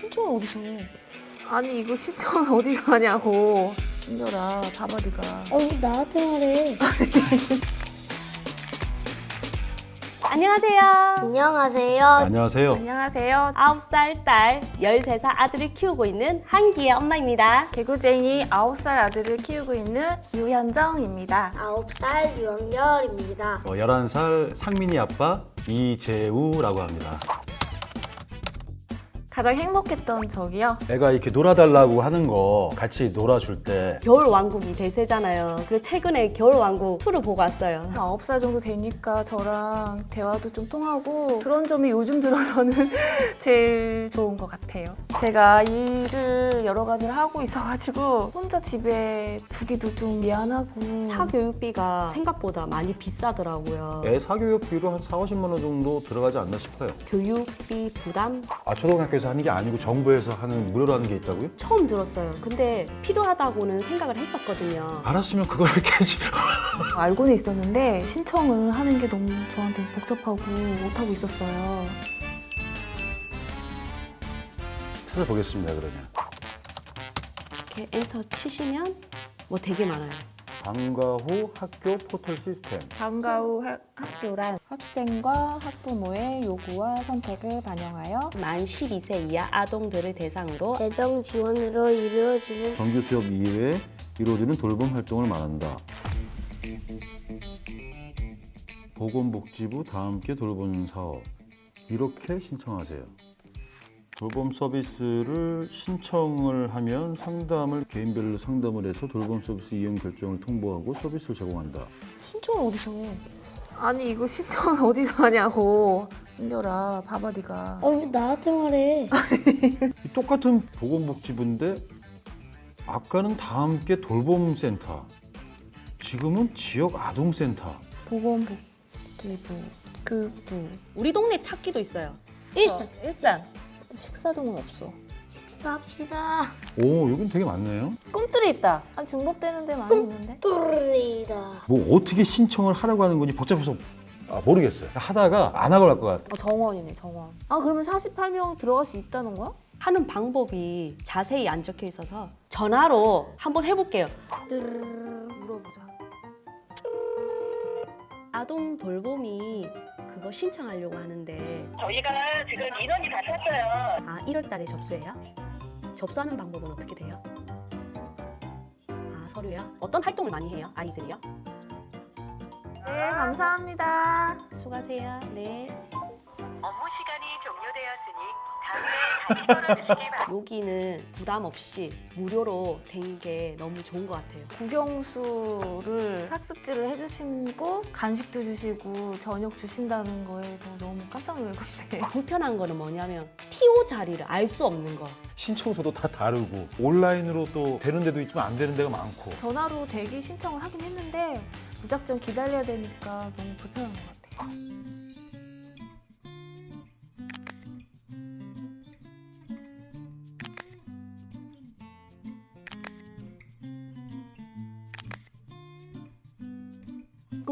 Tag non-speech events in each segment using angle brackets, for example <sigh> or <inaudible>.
신청은 어디서 해? 아니 이거 신청은 하냐고 신겨라 봐봐 니가 어, 나한테 말해. <laughs> 안녕하세요. 안녕하세요. 안녕하세요. 안녕하세요 9살 딸, 13살 아들을 키우고 있는 한기의 엄마입니다. 개구쟁이 9살 아들을 키우고 있는 유현정입니다 9살 유한결입니다. 어, 11살 상민이 아빠 이재우라고 합니다. 가장 행복했던 적이요? 애가 이렇게 놀아달라고 하는 거 같이 놀아줄 때 겨울 왕국이 대세잖아요. 그래서 최근에 겨울 왕국 2를 보고 왔어요. 9살 정도 되니까 저랑 대화도 좀 통하고 그런 점이 요즘 들어서는 <laughs> 제일 좋은 것 같아요. 제가 일을 여러 가지를 하고 있어가지고 혼자 집에 두기도 좀 미안하고 사교육비가 생각보다 많이 비싸더라고요. 애 사교육비로 한 4, 50만 원 정도 들어가지 않나 싶어요. 교육비 부담 아, 초등학교에서 하는 게 아니고 정부에서 하는 무료로 하는 게 있다고요? 처음 들었어요. 근데 필요하다고는 생각을 했었거든요. 알았으면 그걸 했겠지. <laughs> 알고는 있었는데 신청을 하는 게 너무 저한테 복잡하고 못하고 있었어요. 찾아보겠습니다, 그러면. 이렇게 엔터 치시면 뭐 되게 많아요. 방과후 학교 포털 시스템. 방과 후 학- 학교란 학생과 학부모의 요구와 선택을 반영하여 만 12세 이하 아동들을 대상으로 재정 지원으로 이루어지는 정규 수업 이외에 이루어지는 돌봄 활동을 말한다. 보건복지부 다 함께 돌보는 사업 이렇게 신청하세요. 돌봄 서비스를 신청을 하면 상담을 개인별로 상담을 해서 돌봄 서비스 이용 결정을 통보하고 서비스를 제공한다. 신청을 어디서 해? 아니 이거 신청은 어디서 하냐고 봐봐 니가 어, 왜 나한테 말해? 이 똑같은 보건복지부인데 아까는 다 함께 돌봄센터, 지금은 지역 아동센터. 보건복지부 교육부 우리 동네 찾기도 있어요. 일산. 일산 식사동은 없어 식사합시다. 오, 여긴 되게 많네요. 꿈틀이 있다 한 중복되는 데 많이 있는데 뚜리다. 뭐 어떻게 신청을 하라고 하는 건지 복잡해서 아, 모르겠어요. 하다가 안 하고 갈 것 같아요. 어, 정원이네 정원 아 그러면 48명 들어갈 수 있다는 거야? 하는 방법이 자세히 안 적혀 있어서 전화로 한번 해볼게요. 물어보자 아동 돌봄이 그거 신청하려고 하는데 저희가 지금 인원이 다 찼어요. 아 1월 달에 접수해요? 접수하는 방법은 어떻게 돼요? 아 서류요? 어떤 활동을 많이 해요? 아이들이요? 네 감사합니다 수고하세요. 네. 업무 시간이 종료되었으니 다음에 다시 걸어주시기 바랍니다. 여기는 부담 없이 무료로 된 게 너무 좋은 것 같아요. 국영수를 학습지를 해주시고 간식도 주시고 저녁 주신다는 거에 저 너무 깜짝 놀랐는데 <laughs> 불편한 거는 뭐냐면 TO 자리를 알 수 없는 거. 신청서도 다 다르고 온라인으로 또 되는 데도 있지만 안 되는 데가 많고. 전화로 대기 신청을 하긴 했는데 무작정 기다려야 되니까 너무 불편한 것 같아요.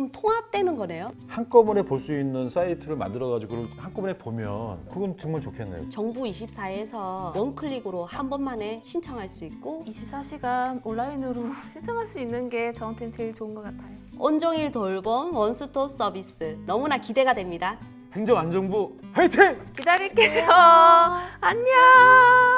그럼 통합되는 거네요. 한꺼번에 볼 수 있는 사이트를 만들어가지고 그걸 한꺼번에 보면 그건 정말 좋겠네요. 정부 24에서 원클릭으로 한 번만에 신청할 수 있고 24시간 온라인으로 <laughs> 신청할 수 있는 게 저한테는 제일 좋은 것 같아요. 온종일 돌봄 원스톱 서비스 너무나 기대가 됩니다. 행정안정부 화이팅! 기다릴게요. 안녕.